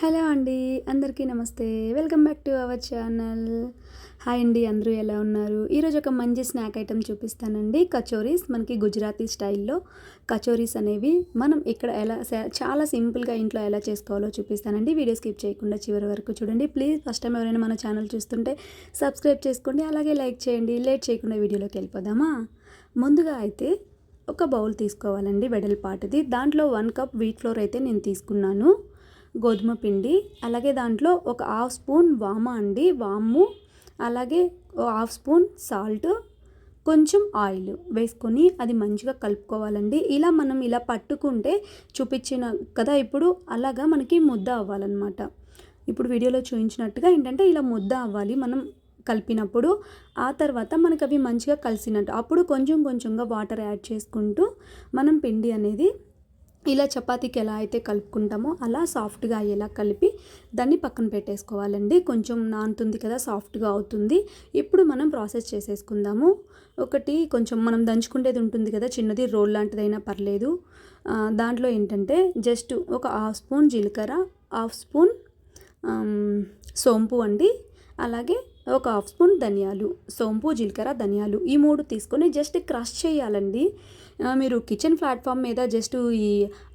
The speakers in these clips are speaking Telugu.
హలో అండి అందరికీ నమస్తే. Welcome back to our channel. Hi అండి అందరూ ఎలా ఉన్నారు? ఈరోజు ఒక మంచి స్నాక్ ఐటెం చూపిస్తానండి. కచోరీస్ మనకి గుజరాతీ స్టైల్లో కచోరీస్ అనేవి మనం ఇక్కడ ఎలా చాలా సింపుల్గా ఇంట్లో ఎలా చేసుకోవాలో చూపిస్తానండి. వీడియో స్కిప్ చేయకుండా చివరి వరకు చూడండి. ప్లీజ్ ఫస్ట్ టైం ఎవరైనా మన ఛానల్ చూస్తుంటే సబ్స్క్రైబ్ చేసుకోండి. అలాగే లైక్ చేయండి. లేట్ చేయకుండా వీడియోలోకి వెళ్ళిపోదామా? ముందుగా అయితే ఒక బౌల్ తీసుకోవాలండి వెడల్పాటిది. దాంట్లో వన్ కప్ వీట్ ఫ్లోర్ అయితే నేను తీసుకున్నాను. గోధుమ పిండి అలాగే దాంట్లో ఒక హాఫ్ స్పూన్ వామ అండి వాము అలాగే హాఫ్ స్పూన్ సాల్ట్ కొంచెం ఆయిల్ వేసుకొని అది మంచిగా కలుపుకోవాలండి. ఇలా మనం ఇలా పట్టుకుంటే చూపించిన కదా ఇప్పుడు అలాగా మనకి ముద్ద అవ్వాలన్నమాట. ఇప్పుడు వీడియోలో చూపించినట్టుగా ఏంటంటే ఇలా ముద్ద అవ్వాలి మనం కలిపినప్పుడు ఆ తర్వాత మనకి అవి మంచిగా కలిసినట్టు అప్పుడు కొంచెం కొంచెంగా వాటర్ యాడ్ చేసుకుంటూ మనం పిండి అనేది ఇలా చపాతీకి ఎలా అయితే కలుపుకుంటామో అలా సాఫ్ట్గా అయ్యేలా కలిపి దాన్ని పక్కన పెట్టేసుకోవాలండి. కొంచెం నానుతుంది కదా సాఫ్ట్గా అవుతుంది. ఇప్పుడు మనం ప్రాసెస్ చేసేసుకుందాము. ఒకటి కొంచెం మనం దంచుకునేది ఉంటుంది కదా చిన్నది రోల్ లాంటిదైనా పర్లేదు. దాంట్లో ఏంటంటే జస్ట్ ఒక హాఫ్ స్పూన్ జీలకర్ర హాఫ్ స్పూన్ సోంపు అండి. అలాగే ఒక హాఫ్ స్పూన్ ధనియాలు సోంపు జీలకర్ర ధనియాలు ఈ మూడు తీసుకొని జస్ట్ క్రష్ చేయాలండి. మీరు కిచెన్ ప్లాట్ఫామ్ మీద జస్ట్ ఈ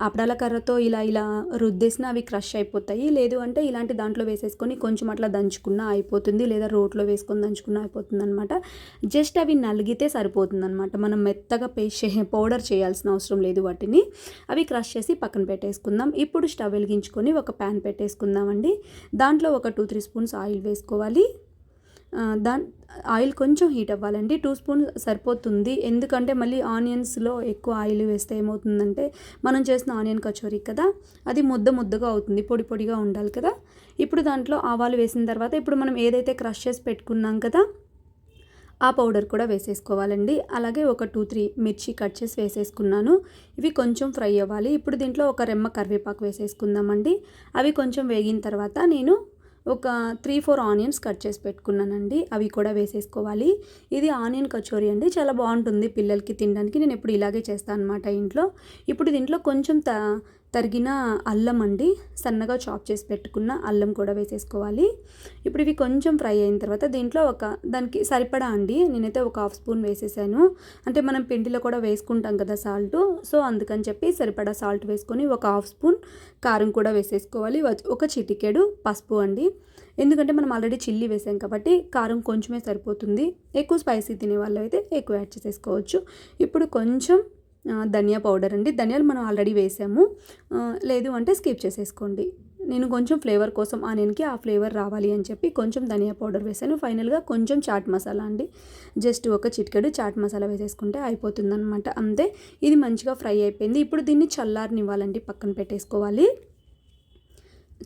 అప్పడాల కర్రతో ఇలా ఇలా రుద్దేసిన అవి క్రష్ అయిపోతాయి. లేదు అంటే ఇలాంటి దాంట్లో వేసేసుకొని కొంచెం అట్లా దంచుకున్నా అయిపోతుంది లేదా రోట్లో వేసుకొని దంచుకున్నా అయిపోతుంది అనమాట జస్ట్ అవి నలిగితే సరిపోతుంది అనమాట మనం మెత్తగా పేస్ట్ పౌడర్ చేయాల్సిన అవసరం లేదు వాటిని. అవి క్రష్ చేసి పక్కన పెట్టేసుకుందాం. ఇప్పుడు స్టవ్ వెలిగించుకొని ఒక ప్యాన్ పెట్టేసుకుందామండి. దాంట్లో ఒక టూ త్రీ స్పూన్స్ ఆయిల్ వేసుకోవాలి. దాని ఆయిల్ కొంచెం హీట్ అవ్వాలండి. టూ స్పూన్ సరిపోతుంది. ఎందుకంటే మళ్ళీ ఆనియన్స్లో ఎక్కువ ఆయిల్ వేస్తే ఏమవుతుందంటే మనం చేసిన ఆనియన్ కచోరీ కదా అది ముద్ద ముద్దగా అవుతుంది పొడి పొడిగా ఉండాలి కదా. ఇప్పుడు దాంట్లో ఆవాలు వేసిన తర్వాత ఇప్పుడు మనం ఏదైతే క్రష్ చేసి పెట్టుకున్నాం కదా ఆ పౌడర్ కూడా వేసేసుకోవాలండి. అలాగే ఒక టూ త్రీ మిర్చి కట్ చేసి వేసేసుకున్నాను. ఇవి కొంచెం ఫ్రై అవ్వాలి. ఇప్పుడు దీంట్లో ఒక రెమ్మ కరివేపాకు వేసేసుకుందామండి. అవి కొంచెం వేగిన తర్వాత నేను ఒక త్రీ ఫోర్ ఆనియన్స్ కట్ చేసి పెట్టుకున్నానండి. అవి కూడా వేసేసుకోవాలి. ఇది ఆనియన్ కచోరీ అండి. చాలా బాగుంటుంది పిల్లలకి తినడానికి. నేను ఎప్పుడు ఇలాగే చేస్తాను అనమాట ఇంట్లో. ఇప్పుడు దీంట్లో కొంచెం త తరిగిన అల్లం అండి సన్నగా చాప్ చేసి పెట్టుకున్న అల్లం కూడా వేసేసుకోవాలి. ఇప్పుడు ఇవి కొంచెం ఫ్రై అయిన తర్వాత దీంట్లో ఒక దానికి సరిపడా అండి నేనైతే ఒక హాఫ్ స్పూన్ వేసేసాను. అంటే మనం పిండిలో కూడా వేసుకుంటాం కదా సాల్ట్ సో అందుకని చెప్పి సరిపడా సాల్ట్ వేసుకొని ఒక హాఫ్ స్పూన్ కారం కూడా వేసేసుకోవాలి. ఒక చిటికెడు పసుపు అండి. ఎందుకంటే మనం ఆల్రెడీ చిల్లీ వేసాం కాబట్టి కారం కొంచెమే సరిపోతుంది. ఎక్కువ స్పైసీ తినే వాళ్ళు అయితే ఎక్కువ యాడ్ చేసేసుకోవచ్చు. ఇప్పుడు కొంచెం ధనియా పౌడర్ అండి. ధనియాలు మనం ఆల్రెడీ వేసాము. లేదు అంటే స్కిప్ చేసేసుకోండి. నేను కొంచెం ఫ్లేవర్ కోసం ఆనియన్కి ఆ ఫ్లేవర్ రావాలి అని చెప్పి కొంచెం ధనియా పౌడర్ వేసాను. ఫైనల్గా కొంచెం చాట్ మసాలా అండి. జస్ట్ ఒక చిటికెడు చాట్ మసాలా వేసేసుకుంటే అయిపోతుంది అనమాట అంతే. ఇది మంచిగా ఫ్రై అయిపోయింది. ఇప్పుడు దీన్ని చల్లారనివ్వాలండి. పక్కన పెట్టేసుకోవాలి.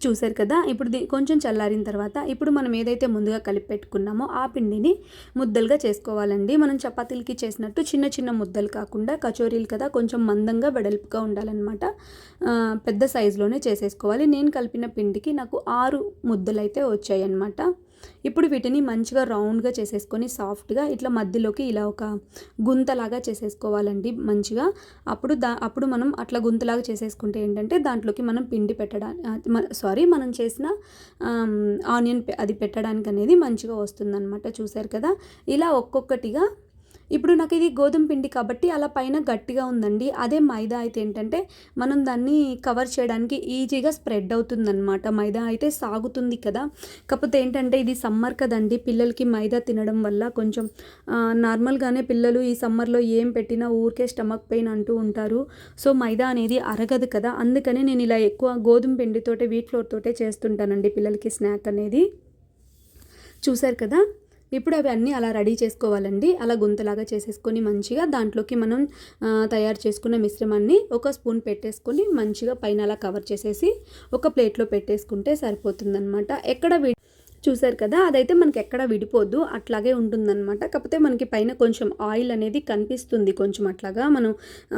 చూశారు కదా? ఇప్పుడు దీ కొంచెం చల్లారిన తర్వాత ఇప్పుడు మనం ఏదైతే ముందుగా కలిపి పెట్టుకున్నామో ఆ పిండిని ముద్దలుగా చేసుకోవాలండి. మనం చపాతీలకి చేసినట్టు చిన్న చిన్న ముద్దలు కాకుండా కచోరీలు కదా కొంచెం మందంగా వెడల్పుగా ఉండాలన్నమాట. పెద్ద సైజులోనే చేసేసుకోవాలి. నేను కలిపిన పిండికి నాకు ఆరు ముద్దలు అయితే వచ్చాయి అన్నమాట ఇప్పుడు వీటిని మంచిగా రౌండ్గా చేసేసుకొని సాఫ్ట్గా ఇట్లా మధ్యలోకి ఇలా ఒక గుంతలాగా చేసేసుకోవాలండి మంచిగా. అప్పుడు దా అప్పుడు మనం అట్లా గుంతలాగా చేసేసుకుంటే ఏంటంటే దాంట్లోకి మనం పిండి పెట్టడానికి సారీ మనం చేసిన ఆనియన్ అది పెట్టడానికి అనేది మంచిగా వస్తుందన్నమాట చూసారు కదా. ఇలా ఒక్కొక్కటిగా ఇప్పుడు నాకు ఇది గోధుమ పిండి కాబట్టి అలా పైన గట్టిగా ఉందండి. అదే మైదా అయితే ఏంటంటే మనం దాన్ని కవర్ చేయడానికి ఈజీగా స్ప్రెడ్ అవుతుందన్నమాట. మైదా అయితే సాగుతుంది కదా. కాకపోతే ఏంటంటే ఇది సమ్మర్ కదండి. పిల్లలకి మైదా తినడం వల్ల కొంచెం నార్మల్గానే పిల్లలు ఈ సమ్మర్లో ఏం పెట్టినా ఊరికే స్టమక్ పెయిన్ అంటూ ఉంటారు. సో మైదా అనేది అరగదు కదా. అందుకని నేను ఇలా ఎక్కువ గోధుమ పిండితోటే వీట్ ఫ్లోర్ తోటే చేస్తుంటానండి పిల్లలకి స్నాక్ అనేది. చూశారు కదా? ఇప్పుడు అవి అన్నీ అలా రెడీ చేసుకోవాలండి. అలా గుంతలాగా చేసేసుకొని మంచిగా దాంట్లోకి మనం తయారు చేసుకున్న మిశ్రమాన్ని ఒక స్పూన్ పెట్టేసుకొని మంచిగా పైన అలా కవర్ చేసేసి ఒక ప్లేట్లో పెట్టేసుకుంటే సరిపోతుందన్నమాట. ఎక్కడ వి చూసారు కదా అదైతే మనకి ఎక్కడ విడిపోద్దు అట్లాగే ఉంటుందన్నమాట. కాకపోతే మనకి పైన కొంచెం ఆయిల్ అనేది కనిపిస్తుంది కొంచెం అట్లాగా. మనం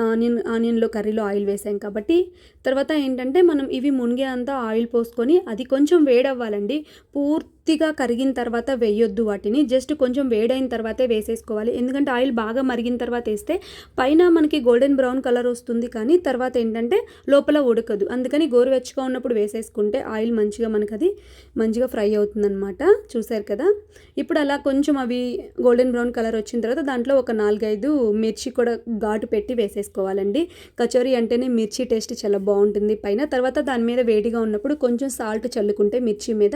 ఆనియన్ ఆనియన్లో కర్రీలో ఆయిల్ వేసాం కాబట్టి. తర్వాత ఏంటంటే మనం ఇవి మునిగే అంతా ఆయిల్ పోసుకొని అది కొంచెం వేడవ్వాలండి. పూర్తి పూర్తిగా కరిగిన తర్వాత వేయొద్దు వాటిని. జస్ట్ కొంచెం వేడైన తర్వాతే వేసేసుకోవాలి. ఎందుకంటే ఆయిల్ బాగా మరిగిన తర్వాత వేస్తే పైన మనకి గోల్డెన్ బ్రౌన్ కలర్ వస్తుంది కానీ తర్వాత ఏంటంటే లోపల ఉడకదు. అందుకని గోరువెచ్చగా ఉన్నప్పుడు వేసేసుకుంటే ఆయిల్ మంచిగా మనకు అది మంచిగా ఫ్రై అవుతుందన్నమాట. చూసారు కదా? ఇప్పుడు అలా కొంచెం అవి గోల్డెన్ బ్రౌన్ కలర్ వచ్చిన తర్వాత దాంట్లో ఒక నాలుగైదు మిర్చి కూడా ఘాటు పెట్టి వేసేసుకోవాలండి. కచోరీ అంటేనే మిర్చి టేస్ట్ చాలా బాగుంటుంది పైన. తర్వాత దాని మీద వేడిగా ఉన్నప్పుడు కొంచెం సాల్ట్ చల్లుకుంటే మిర్చి మీద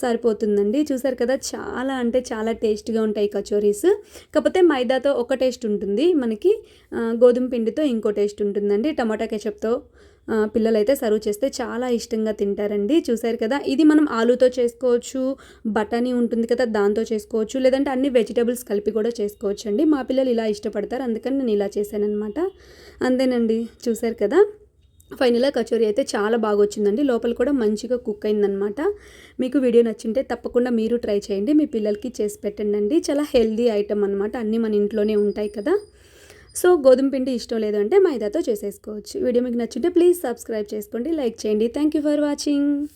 సరిపోతుంది. అవుతుందండి చూసారు కదా చాలా అంటే చాలా టేస్ట్గా ఉంటాయి కచోరీస్. కాకపోతే మైదాతో ఒక టేస్ట్ ఉంటుంది. మనకి గోధుమ పిండితో ఇంకో టేస్ట్ ఉంటుందండి. టమాటా కెచప్తో పిల్లలైతే సర్వ్ చేస్తే చాలా ఇష్టంగా తింటారండి. చూసారు కదా ఇది మనం ఆలూతో చేసుకోవచ్చు బఠానీ ఉంటుంది కదా దాంతో చేసుకోవచ్చు లేదంటే అన్ని వెజిటేబుల్స్ కలిపి కూడా చేసుకోవచ్చు అండి మా పిల్లలు ఇలా ఇష్టపడతారు అందుకని నేను ఇలా చేశానమాట అంతేనండి. చూసారు కదా. ఫైనల్గా కచోరీ అయితే చాలా బాగా వచ్చిందండి లోపల కూడా మంచిగా కుక్ అయిందనమాట మీకు వీడియో నచ్చింటే తప్పకుండా మీరు ట్రై చేయండి. మీ పిల్లలకి చేసి పెట్టండి చాలా హెల్దీ ఐటమ్ అనమాట అన్నీ మన ఇంట్లోనే ఉంటాయి కదా. సో గోధుమ పిండి ఇష్టం లేదు అంటే మైదాతో చేసేసుకోవచ్చు. వీడియో మీకు నచ్చింటే ప్లీజ్ సబ్స్క్రైబ్ చేసుకోండి. లైక్ చేయండి. Thank you for watching.